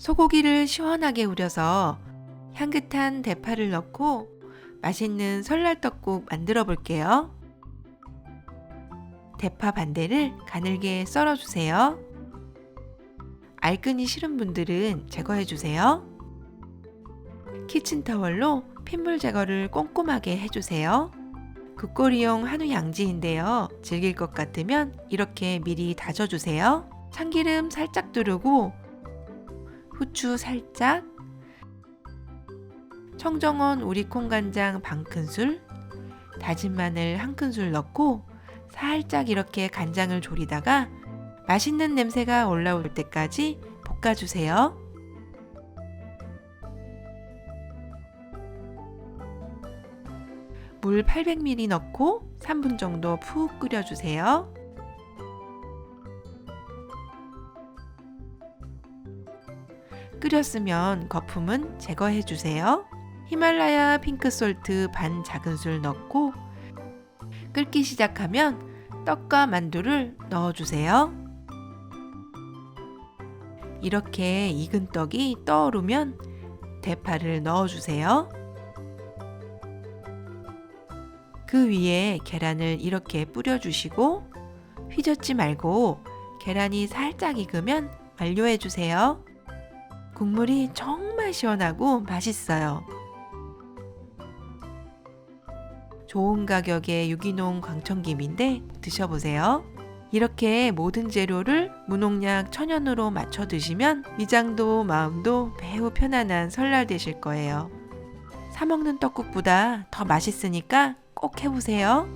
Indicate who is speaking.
Speaker 1: 소고기를 시원하게 우려서 향긋한 대파를 넣고 맛있는 설날떡국 만들어 볼게요. 대파 반대를 가늘게 썰어 주세요. 알끈이 싫은 분들은 제거해 주세요. 키친타월로 핏물 제거를 꼼꼼하게 해주세요. 국거리용 한우 양지인데요. 즐길 것 같으면 이렇게 미리 다져주세요. 참기름 살짝 두르고 후추 살짝 청정원 우리콩 간장 반 큰술 다진 마늘 한 큰술 넣고 살짝 이렇게 간장을 졸이다가 맛있는 냄새가 올라올 때까지 볶아주세요. 물 800ml 넣고 3분 정도 푹 끓여주세요. 끓였으면 거품은 제거해 주세요. 히말라야 핑크솔트 반 작은술 넣고 끓기 시작하면 떡과 만두를 넣어주세요. 이렇게 익은 떡이 떠오르면 대파를 넣어주세요. 그 위에 계란을 이렇게 뿌려주시고 휘젓지 말고 계란이 살짝 익으면 완료해 주세요. 국물이 정말 시원하고 맛있어요. 좋은 가격의 유기농 광천김인데 드셔보세요. 이렇게 모든 재료를 무농약 천연으로 맞춰 드시면 위장도 마음도 매우 편안한 설날 되실 거예요. 사 먹는 떡국보다 더 맛있으니까 꼭 해보세요.